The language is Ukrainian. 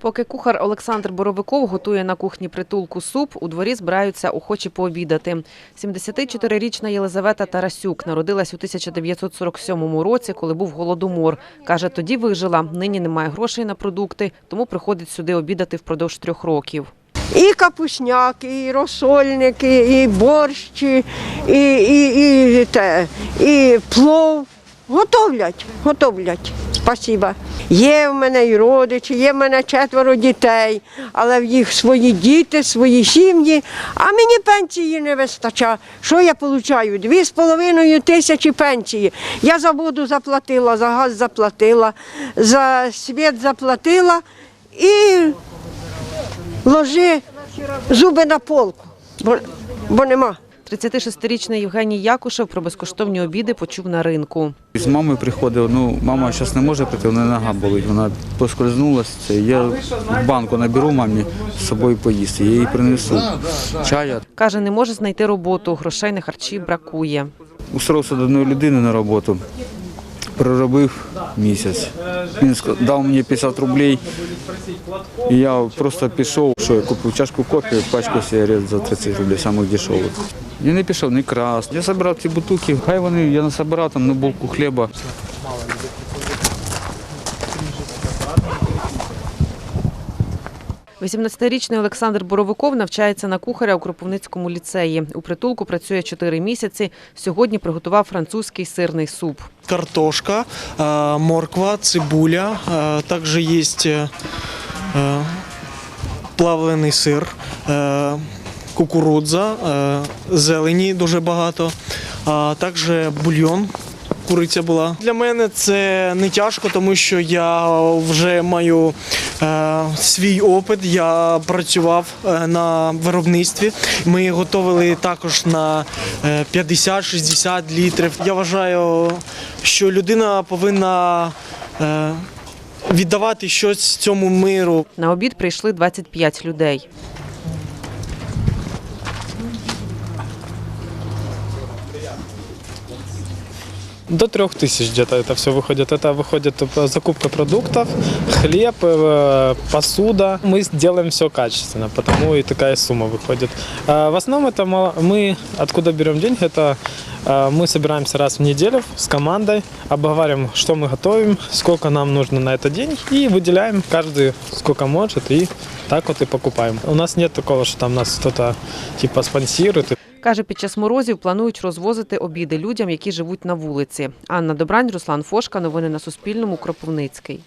Поки кухар Олександр Боровиков готує на кухні притулку суп, у дворі збираються охочі пообідати. 74-річна Єлизавета Тарасюк народилась у 1947 році, коли був голодомор. Каже, тоді вижила. Нині немає грошей на продукти, тому приходить сюди обідати впродовж трьох років. І капусняк, і розсольники, і борщ, і, і, і, те, і плов. Готовлять, готовлять. Спасіба. Є в мене і родичі, є в мене четверо дітей, але в їх свої діти, свої сім'ї, а мені пенсії не вистачає. Що я отримую? Дві з половиною тисячі пенсії. Я за воду заплатила, за газ заплатила, за світ заплатила і ложи зуби на полку, бо, бо нема. 36-річний Євгеній Якушев про безкоштовні обіди почув на ринку. З мамою приходив, ну мама зараз не може прийти, вона нога болить, вона поскользнулася. Я банку наберу мамі з собою поїсти, я їй принесу чая. Каже, не може знайти роботу, грошей на харчі бракує. Устроївся до одної людини на роботу, проробив місяць. Він дав мені 50 рублей, і я просто пішов, що я купив чашку кофе, пачку сигарет за 30 рублей, самих дешевих. Я не пішов не крас. Я забрав ці бутилки, хай вони, я насобирав там на булку хліба. 18-річний Олександр Боровиков навчається на кухаря у Кропивницькому ліцеї. У притулку працює 4 місяці. Сьогодні приготував французький сирний суп. картошка, э, морква, цибуля. э, Также есть э, э, плавлений сир, э, кукурудза, э, зелені дуже багато, а також бульйон. Куриця була. Для мене це не тяжко, тому що я вже маю е, свій опит. Я працював е, на виробництві. Ми готували також на е, 50-60 літрів. Я вважаю, що людина повинна е, віддавати щось цьому миру. На обід прийшли 25 людей. До трех тысяч где-то это все выходит. Это выходит э, закупка продуктов, хлеб, э, посуда. Мы делаем все качественно, потому и такая сумма выходит. А В основном это мы откуда берем деньги, это э, мы собираемся раз в неделю с командой, обговариваем, что мы готовим, сколько нам нужно на этот день и выделяем каждый сколько может и так вот и покупаем. У нас нет такого, что там нас кто-то типа спонсирует. Каже, під час морозів планують розвозити обіди людям, які живуть на вулиці. Анна Добрань, Руслан Фошка. Новини на Суспільному. Кропивницький.